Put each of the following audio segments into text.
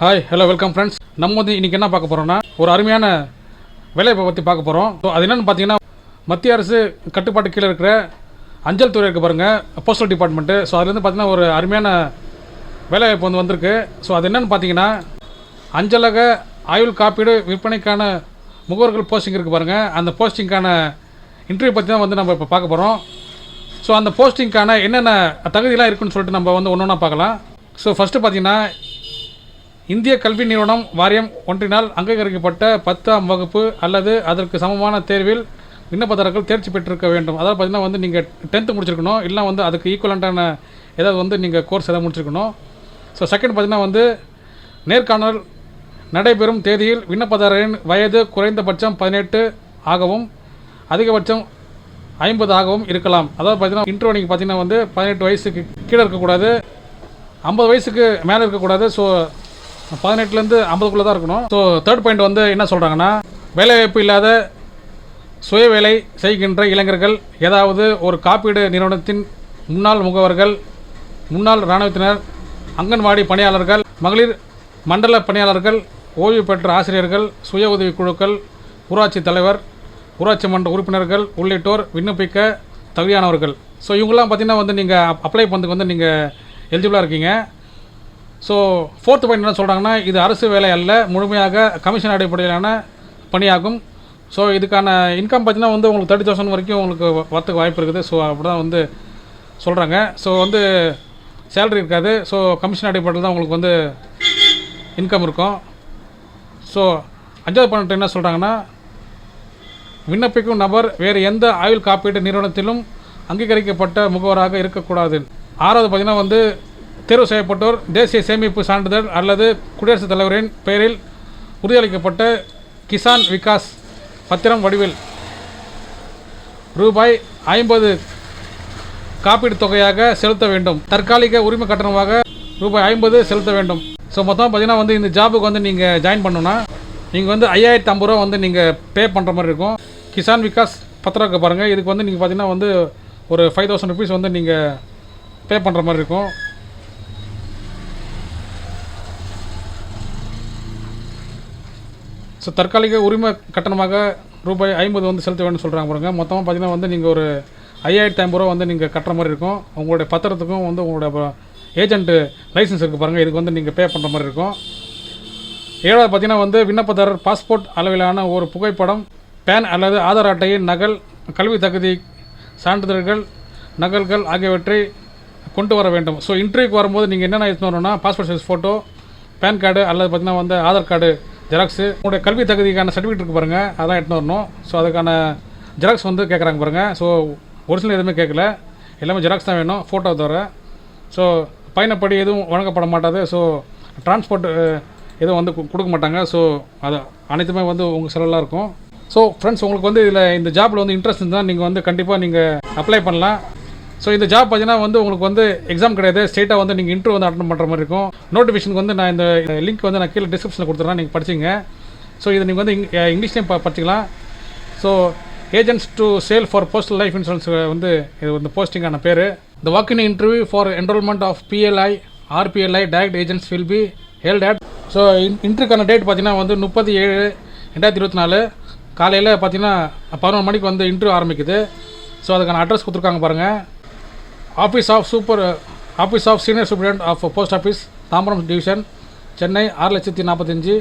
Hi hello welcome friends நம்ம வந்து இன்றைக்கி என்ன பார்க்க போகிறோம்னா ஒரு அருமையான வேலைவாய்ப்பை பற்றி பார்க்க போகிறோம் ஸோ அது என்னென்னு பார்த்தீங்கன்னா மத்திய அரசு கட்டுப்பாட்டு கீழே இருக்கிற அஞ்சல் துறை இருக்க பாருங்கள் போஸ்டல் டிபார்ட்மெண்ட்டு ஸோ அதுலேருந்து பார்த்தீங்கன்னா ஒரு அருமையான வேலைவாய்ப்பு வந்து வந்திருக்கு. ஸோ அது என்னென்னு பார்த்தீங்கன்னா அஞ்சலக ஆயுள் காப்பீடு விற்பனைக்கான முகவர்கள் போஸ்டிங் இருக்குது பாருங்கள் அந்த போஸ்டிங்க்கான இன்டர்வியூ பற்றி தான் வந்து நம்ம இப்போ பார்க்க போகிறோம் ஸோ அந்த போஸ்டிங்க்கான என்னென்ன தகுதியெலாம் இருக்குன்னு சொல்லிட்டு நம்ம வந்து ஒன்று ஒன்றா பார்க்கலாம். ஸோ ஃபஸ்ட்டு பார்த்தீங்கன்னா இந்திய கல்வி நிறுவனம் வாரியம் ஒன்றினால் அங்கீகரிக்கப்பட்ட பத்தாம் வகுப்பு அல்லது அதற்கு சமமான தேர்வில் விண்ணப்பதாரர்கள் தேர்ச்சி பெற்றிருக்க வேண்டும். அதாவது பார்த்தீங்கன்னா வந்து நீங்கள் டென்த்து முடிச்சிருக்கணும். இல்லை வந்து அதுக்கு ஈக்குவலண்டான ஏதாவது வந்து நீங்கள் கோர்ஸ் ஏதாவது முடிச்சிருக்கணும். ஸோ செகண்ட் பார்த்தீங்கன்னா வந்து நேர்காணல் நடைபெறும் தேதியில் விண்ணப்பதாரரின் வயது குறைந்தபட்சம் பதினெட்டு ஆகவும் அதிகபட்சம் ஐம்பது ஆகவும் இருக்கலாம். அதாவது பார்த்தீங்கன்னா இன்ட்ரோ நீங்கள் பார்த்தீங்கன்னா வந்து பதினெட்டு வயசுக்கு கீழே இருக்கக்கூடாது. ஐம்பது வயசுக்கு மேலே இருக்கக்கூடாது. ஸோ பதினெட்டுலேருந்து ஐம்பதுக்குள்ளே தான் இருக்கணும். ஸோ தேர்ட் பாயிண்ட் வந்து என்ன சொல்கிறாங்கன்னா வேலைவாய்ப்பு இல்லாத சுய வேலை செய்கின்ற இளைஞர்கள் ஏதாவது ஒரு காப்பீடு நிறுவனத்தின் முன்னாள் முகவர்கள் முன்னாள் இராணுவத்தினர் அங்கன்வாடி பணியாளர்கள் மகளிர் மண்டல பணியாளர்கள் ஓய்வு பெற்ற ஆசிரியர்கள் சுய உதவி குழுக்கள் ஊராட்சி தலைவர் ஊராட்சி மன்ற உறுப்பினர்கள் உள்ளிட்டோர் விண்ணப்பிக்க தகுதியானவர்கள். ஸோ இவங்கெல்லாம் பார்த்திங்கன்னா வந்து நீங்கள் அப்ளை பண்ணுறதுக்கு வந்து நீங்கள் எலிஜிபிளாக இருக்கீங்க. ஸோ ஃபோர்த் பாயிண்ட் என்ன சொல்கிறாங்கன்னா இது அரசு வேலை அல்ல முழுமையாக கமிஷன் அடிப்படையிலான பணியாகும். ஸோ இதுக்கான இன்கம் பார்த்தீங்கன்னா வந்து உங்களுக்கு தேர்ட்டி தௌசண்ட் வரைக்கும் உங்களுக்கு வரத்துக்கு வாய்ப்பு இருக்குது. ஸோ அப்படி தான் வந்து சொல்கிறாங்க ஸோ வந்து சேலரி இருக்காது. ஸோ கமிஷன் அடிப்படையில் தான் உங்களுக்கு வந்து இன்கம் இருக்கும். ஸோ அஞ்சாவது பாயிண்ட் என்ன சொல்கிறாங்கன்னா விண்ணப்பிக்கும் நபர் வேறு எந்த ஆயுள் காப்பீட்டு நிறுவனத்திலும் அங்கீகரிக்கப்பட்ட முகவராக இருக்கக்கூடாது. ஆறாவது பார்த்தீங்கன்னா வந்து தேர்வு செய்யப்பட்டோர் தேசிய சேமிப்பு சான்றிதழ் அல்லது குடியரசுத் தலைவரின் பெயரில் உறுதியளிக்கப்பட்ட கிசான் விகாஸ் பத்திரம் வடிவில் ரூபாய் ஐம்பது காப்பீடு தொகையாக செலுத்த வேண்டும். தற்காலிக உரிமை கட்டணமாக ரூபாய் ஐம்பது செலுத்த வேண்டும். ஸோ மொத்தம் பார்த்தீங்கன்னா வந்து இந்த ஜாபுக்கு வந்து நீங்கள் ஜாயின் பண்ணணும்னா நீங்கள் வந்து ஐயாயிரத்து ஐம்பது ரூபா வந்து நீங்கள் பே பண்ணுற மாதிரி இருக்கும். கிசான் விகாஸ் பத்திரம் பாருங்கள் இதுக்கு வந்து நீங்கள் பார்த்தீங்கன்னா வந்து ஒரு ஃபைவ் தௌசண்ட் ருபீஸ் வந்து நீங்கள் பே பண்ணுற மாதிரி இருக்கும். ஸோ தற்காலிக உரிமை கட்டணமாக ரூபாய் ஐம்பது வந்து செலுத்த வேண்டும் சொல்கிறாங்க பாருங்க. மொத்தமாக பார்த்தீங்கன்னா வந்து நீங்கள் ஒரு ஐயாயிரத்தி ஐம்பது ரூபா வந்து நீங்கள் கட்டுற மாதிரி இருக்கும். உங்களுடைய பத்திரத்துக்கும் வந்து உங்களுடைய ஏஜென்ட்டு லைசன்ஸ் இருக்குது பாருங்கள் இதுக்கு வந்து நீங்கள் பே பண்ணுற மாதிரி இருக்கும். ஏழாவது பார்த்தீங்கன்னா வந்து விண்ணப்பதாரர் பாஸ்போர்ட் அளவிலான ஒரு புகைப்படம் பேன் அல்லது ஆதார் அட்டையின் நகல் கல்வி தகுதி சான்றிதழ்கள் நகல்கள் ஆகியவற்றை கொண்டு வர வேண்டும். ஸோ இன்டர்வியூக்கு வரும்போது நீங்கள் என்னென்ன எடுத்துன்னு வரணும்னா passport size photo PAN card அல்லது பார்த்தீங்கன்னா வந்து ஆதார் கார்டு ஜெராக்ஸு உங்களுடைய கல்வி தகுதிக்கான சர்டிஃபிகேட் இருக்கு பாருங்கள் அதான் எடுத்துன்னு வரணும். ஸோ அதுக்கான ஜெராக்ஸ் வந்து கேட்குறாங்க பாருங்கள் ஸோ ஒரிஜினல் எதுவுமே கேட்கல எல்லாமே ஜெராக்ஸ் தான் வேணும். ஃபோட்டோ தவிர. ஸோ பயணப்படி எதுவும் வழங்கப்பட மாட்டாது. ஸோ டிரான்ஸ்போர்ட் எதுவும் வந்து கொடுக்க மாட்டாங்க. ஸோ அது அனைத்துமே வந்து உங்கள் செலவெல்லாம் இருக்கும். ஸோ ஃப்ரெண்ட்ஸ் உங்களுக்கு வந்து இதில் இந்த ஜாப்பில் வந்து இன்ட்ரெஸ்ட் இருந்தால் நீங்கள் வந்து கண்டிப்பாக நீங்கள் அப்ளை பண்ணலாம். ஸோ இந்த ஜாப் பார்த்தீங்கன்னா வந்து உங்களுக்கு வந்து எக்ஸாம் கிடையாது. ஸ்டேட்டாக வந்து நீங்கள் இன்டர்வியூ வந்து அட்டன் பண்ணுற மாதிரி இருக்கும். நோட்டிஃபிகேஷனுக்கு வந்து நான் இந்த லிங்க் வந்து நான் கீழே டிஸ்கிரிப்ஷனில் கொடுத்துட்றேன் நீங்கள் படிச்சிங்க. ஸோ இதை நீங்கள் வந்து இங்- இங்கிலீஷ்லேயும் ப படிச்சிக்கலாம். So agents to sale for postal life insurance வந்து இது வந்து போஸ்டிங்கான பேர். The walk in in interview for enrolment of PLI RPLI direct agents will be held at so இன்டர்வியூக்கான date பார்த்தீங்கன்னா வந்து முப்பது ஏழு ரெண்டாயிரத்தி இருபத்தி நாலு. காலையில் பார்த்தீங்கன்னா பதினொரு மணிக்கு வந்து இன்டர்வியூ ஆரம்பிக்குது. ஸோ அதுக்கான அட்ரஸ் கொடுத்துருக்காங்க பாருங்கள் office of super office of senior superintendent of post office Tambaram division Chennai ஆறு லட்சத்தி நாற்பத்தஞ்சு.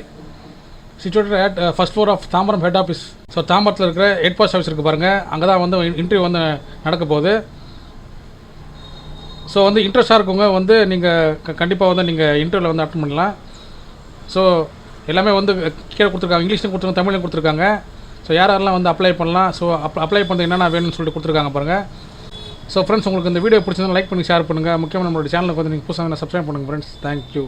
Situated at first floor of Tambaram head office so தாம்பரத்தில் இருக்கிற ஹெட் போஸ்ட் ஆஃபீஸ் இருக்குது பாருங்கள் அங்கே தான் வந்து இன்டர்வியூ வந்து நடக்க போகுது. ஸோ வந்து இன்ட்ரெஸ்டாக இருக்கவங்க வந்து நீங்கள் கண்டிப்பாக வந்து நீங்கள் இன்டர்வியூவில் வந்து அட்டன் பண்ணலாம். ஸோ எல்லாமே வந்து கீழே கொடுத்துருக்காங்க. இங்கிலீஷ்லையும் கொடுத்துருக்காங்க தமிழ்லையும் கொடுத்துருக்காங்க. ஸோ யார் யாரெல்லாம் வந்து அப்ளை பண்ணலாம்? ஸோ அப் அப்ளை பண்ணுறது என்னென்ன வேணும்னு சொல்லிட்டு கொடுத்துருக்காங்க பாருங்கள் ஸோ ஃப்ரெண்ட்ஸ் உங்களுக்கு இந்த வீடியோ பிடிச்சிருந்தா லைக் பண்ணி ஷேர் பண்ணுங்கள் முக்கியமாக நம்மளோட சேனலுக்கு வந்து நீங்கள் புதுசாக சப்ஸ்கிரைப் பண்ணுங்கள் ஃப்ரெண்ட்ஸ் தேங்க்யூ